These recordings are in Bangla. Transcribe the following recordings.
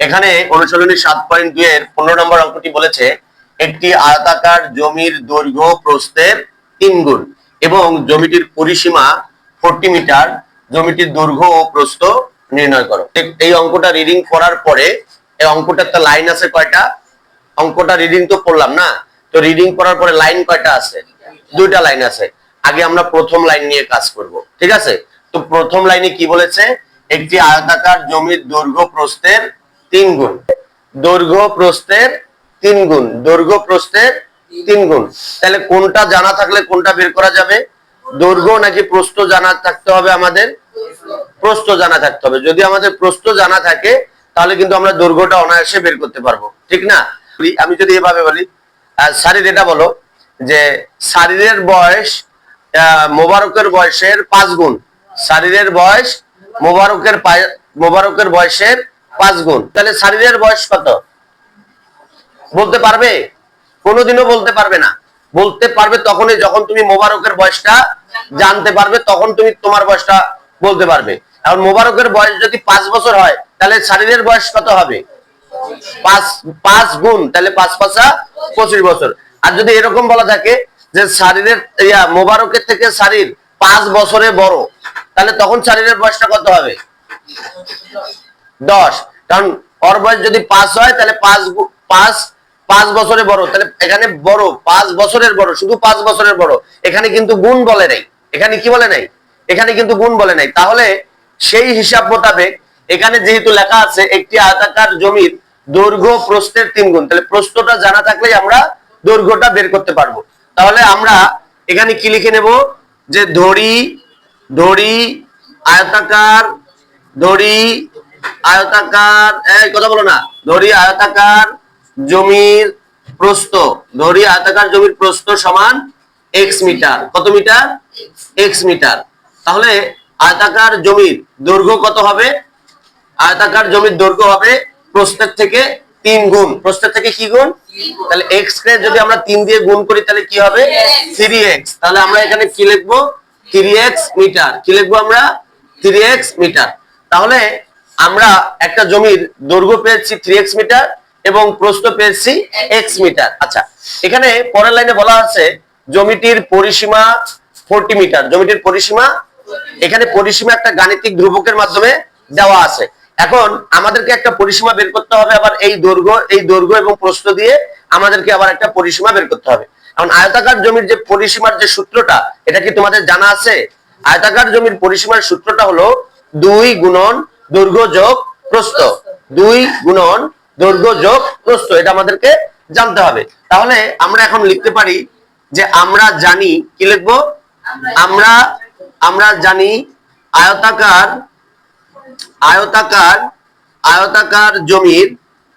এখানে অনুশীলনী সাত পয়েন্ট দুই এর পনেরো নম্বর অঙ্কটি বলেছে, একটি আয়তাকার জমির দৈর্ঘ্য প্রস্থের তিন গুণ এবং জমিটির পরিসীমা ফোরটি মিটার, জমিটির দৈর্ঘ্য ও প্রস্থ নির্ণয় করো। এই অঙ্কটা রিডিং করার পরে, এই অঙ্কটা একটা লাইন আছে কয়টা? অঙ্কটা রিডিং তো করলাম না? তো রিডিং করার পরে লাইন কয়টা আছে? দুইটা লাইন আছে। আগে আমরা প্রথম লাইন নিয়ে কাজ করব, ঠিক আছে? তো প্রথম লাইনে কি বলেছে? একটি আয়তাকার জমির দৈর্ঘ্য প্রস্থের তিন গুণ। দৈর্ঘ্য প্রস্থের তিন গুণ। দৈর্ঘ্য প্রস্থের তিন গুণ। তাহলে কোনটা জানা থাকলে কোনটা বের করা যাবে? দৈর্ঘ্য নাকি প্রস্থ জানা থাকতে হবে আমাদের? প্রস্থ জানা থাকতে হবে। যদি আমাদের প্রস্থ জানা থাকে, তাহলে কিন্তু আমরা দৈর্ঘ্যটা অনায়াসে বের করতে পারব। ঠিক না? আমি যদি এভাবে বলি শারীর এটা বলো যে শারীরের বয়স মোবারকের বয়সের পাঁচ গুণ। শারীরের বয়স, মোবারকের মোবারকের বয়সের পাঁচ গুণ। তাহলে শারীরের বয়স কত? বলতে পারবে? কোনোদিনও বলতে পারবে না। বলতে পারবে তখনই যখন তুমি মোবারকের বয়সটা জানতে পারবে, তখন তুমি তোমার বয়সটা বলতে পারবে। এখন মোবারকের বয়স যদি পাঁচ বছর হয়, তাহলে শারীরের বয়স কত হবে? পাঁচ পাঁচ গুণ, তাহলে পাঁচ পাঁচা পঁচিশ বছর। আর যদি এরকম বলা থাকে যে শারীরের, ইয়া, মোবারকের থেকে শারীর পাঁচ বছরে বড়, তাহলে তখন শারীরের বয়সটা কত হবে? দশ। কারণ ওর বয়স যদি পাঁচ হয়, তাহলে পাঁচ পাঁচ পাঁচ বছরে বড়। তাহলে এখানে বড়, পাঁচ বছরের বড়, শুধু পাঁচ বছরের বড়। এখানে কিন্তু গুণ বলে নাই। এখানে কি বলে নাই? এখানে কিন্তু গুণ বলে নাই। তাহলে সেই হিসাব মোতাবেক এখানে যেহেতু লেখা আছে, একটি আয়তাকার জমির দৈর্ঘ্য প্রস্থের তিন গুণ। তাহলে প্রস্থটা জানা থাকলেই আমরা দৈর্ঘ্যটা বের করতে পারব। তাহলে আমরা এখানে কি লিখে নেব? যে ধরি ধরি, আয়তাকার, ধরি আয়তাকার, এই কথা বলো না, ধরি আয়তাকার জমির প্রস্থ, ধরি আয়তাকার জমির প্রস্থ সমান এক্স মিটার। কত মিটার? X metre. তাহলে আয়তাকার জমির দৈর্ঘ্য কত হবে? আয়তাকার জমির দৈর্ঘ্য হবে প্রস্থের থেকে তিন গুণ। প্রস্থের থেকে কি গুণ? তাহলে এক্স যদি আমরা তিন দিয়ে গুণ করি, তাহলে কি হবে? থ্রি এক্স তাহলে আমরা এখানে কি লিখব? Three x metre. কি লিখব আমরা? Three x metre. তাহলে আমরা একটা জমির দৈর্ঘ্য পেয়েছি থ্রি এক্স মিটার এবং প্রস্থ পেয়েছি এক্স মিটার আচ্ছা এখানে পরের লাইনে বলা আছে জমিটির পরিসীমা ফোরটি মিটার জমিটির পরিসীমা, এখানে পরিসীমা একটা গাণিতিক ধ্রুবকের মাধ্যমে দেওয়া আছে। এখন আমাদেরকে একটা পরিসীমা বের করতে হবে আবার এই দৈর্ঘ্য এই দৈর্ঘ্য এবং প্রস্থ দিয়ে আমাদেরকে আবার একটা পরিসীমা বের করতে হবে। এখন আয়তাকার জমির যে পরিসীমার যে সূত্রটা, এটা কি তোমাদের জানা আছে? আয়তাকার জমির পরিসীমার সূত্রটা হলো দুই গুণন দৈর্ঘ্য যোগ প্রস্থ। দুই গুণন দৈর্ঘ্য যোগ প্রস্থ, এটা আমাদেরকে জানতে হবে। তাহলে আমরা এখন লিখতে পারি যে আমরা জানি, কি লিখব? আমরা আমরা জানি আয়তাকার আয়তাকার আয়তাকার জমির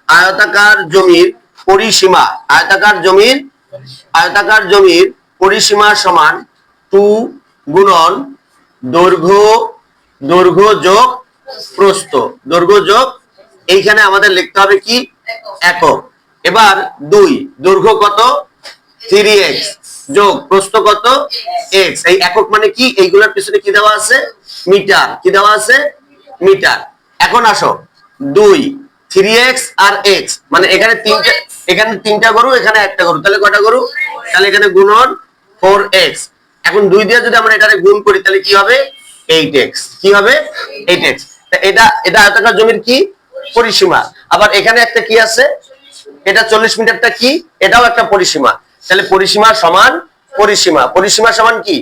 আয়তাকার জমির পরিসীমা, আয়তাকার জমির আয়তাকার জমির পরিসীমা সমান টু গুণন দৈর্ঘ্য দৈর্ঘ্য যোগ প্রস্থ দৈর্ঘ্য যোগ এইখানে আমাদের লিখতে হবে কি? একক। এবার দুই, দৈর্ঘ্য কত? থ্রি এক্স যোগ, প্রস্থ কত? এক্স এই একক মানে কি? এইগুলোর পিছনে কি দেওয়া আছে? মিটার। কি দেওয়া আছে? মিটার। এখন আসো। দুই থ্রি এক্স আর এক্স মানে এখানে তিনটা এখানে তিনটা গরু, এখানে একটা গরু। তাহলে কটা গরু? তাহলে এখানে গুণন ফোর এক্স এখন দুই দিয়ে যদি আমরা এখানে গুণ করি, তাহলে কি হবে? এইট এক্স কি হবে? এইট এক্স এটা এটা আয়তাকার জমির কি? পরিসীমা। আবার এখানে একটা কি আছে? এটা চল্লিশ মিটারটা কি? এটাও একটা পরিসীমা। তাহলে পরিসীমা সমান পরিসীমা। পরিসীমা সমান কি?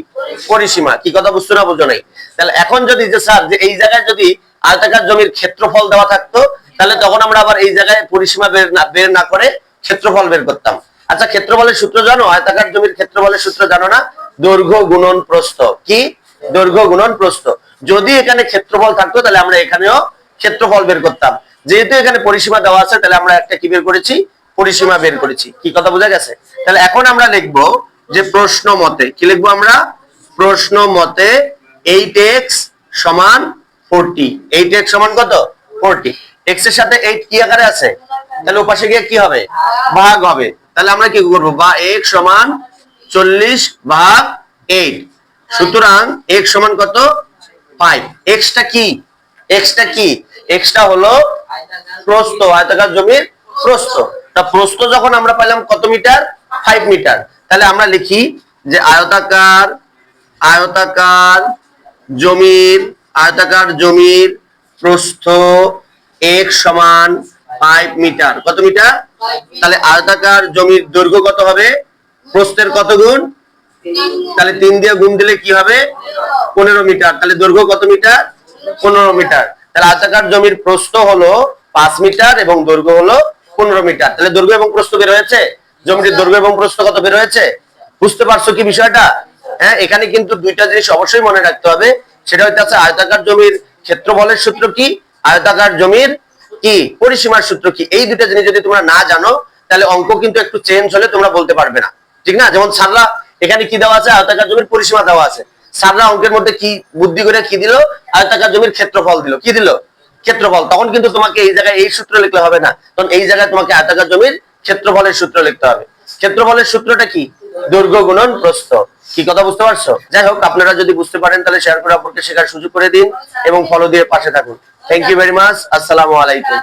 পরিসীমা। কি কথা বুঝতে না নাই? তাহলে এখন যদি যে স্যার, যে এই জায়গায় যদি আয়তাকার জমির ক্ষেত্রফল দেওয়া থাকতো, তাহলে তখন আমরা আবার এই জায়গায় পরিসীমা বের না বের না করে ক্ষেত্রফল বের করতাম। আচ্ছা ক্ষেত্রফলের সূত্র জানো? আয়তাকার জমির ক্ষেত্রফলের সূত্র জানো না? দৈর্ঘ্য গুণন প্রস্থ। কি? দৈর্ঘ্য গুণন প্রস্থ। যদি এখানে ক্ষেত্রফল থাকতো, তাহলে আমরা এখানেও ক্ষেত্রফল বের করতাম। যেহেতু এখানে পরিসীমা দেওয়া আছে, তাহলে আমরা একটা কি বের করেছি? পরিসীমা বের করেছি। কি কথা বোঝা গেছে? তাহলে এখন আমরা লিখব যে প্রশ্ন মতে, কি লিখব আমরা? প্রশ্ন মতে এইট এক্স সমান ফোরটি এইট এক্স সমান কত? ফোরটি এক্সের সাথে এইট কি আকারে আছে? তাহলে ওপাশে গিয়ে কি হবে? ভাগ হবে। তাহলে আমরা কি করব? বা এক্স সমান চল্লিশ ভাগ এইট সুতরাং এক্স সমান কত? ফাইভ এক্সটা কি? এক্সটা কি? এক্সটা হলো প্রস্থ আয়তাকার জমির প্রস্থ। তা প্রস্থ যখন আমরা পাইলাম কত মিটার? Five metre. তাহলে আমরা লিখি যে আয়তাকার আয়তাকার জমির আয়তাকার জমির প্রস্থ এক সমান ফাইভ মিটার। কত মিটার। তাহলে আয়তাকার জমির দৈর্ঘ্য কত হবে? প্রস্থের কত গুণ? তাহলে তিন দিয়ে গুণ দিলে কি হবে? পনেরো মিটার। তাহলে দৈর্ঘ্য কত মিটার? পনেরো মিটার। তাহলে আয়তাকার জমির প্রস্থ হলো পাঁচ মিটার এবং দৈর্ঘ্য হলো পনেরো মিটার। তাহলে দৈর্ঘ্য এবং প্রস্থ বের হয়েছে? জমিটির দৈর্ঘ্য এবং প্রস্থ কত বের হয়েছে? বুঝতে পারছ কি বিষয়টা? হ্যাঁ এখানে কিন্তু দুইটা জিনিস অবশ্যই মনে রাখতে হবে। সেটা হচ্ছে আয়তাকার জমির ক্ষেত্রফলের সূত্র কি? আয়তাকার জমির কি? পরিসীমার সূত্র কি? এই দুটা জিনিস যদি তোমরা না জানো, তাহলে অঙ্ক কিন্তু একটু চেঞ্জ হলে তোমরা বলতে পারবে না। ঠিক না? যেমন সাররা এখানে কি দেওয়া আছে? আয়তাকার জমির পরিসীমা দেওয়া আছে। সাররা অঙ্কের মধ্যে কি বুদ্ধি করে কি দিল? আয়তাকার জমির ক্ষেত্রফল দিল। কি দিল? ক্ষেত্রফল। তখন কিন্তু তোমাকে এই জায়গায় এই সূত্র লিখলে হবে না। তখন এই জায়গায় তোমাকে আয়তাকার জমির ক্ষেত্রফলের সূত্র লিখতে হবে। ক্ষেত্রফলের সূত্রটা কি? দৈর্ঘ্য গুণন প্রস্থ। কি কথা বুঝতে পারছ? যাই হোক, আপনারা যদি বুঝতে পারেন, তাহলে শেয়ার করে অপরকে শেখার সুযোগ করে দিন এবং ফলো দিয়ে পাশে থাকুন। থ্যাংক ইউ ভেরি মাচ আসসালামু আলাইকুম।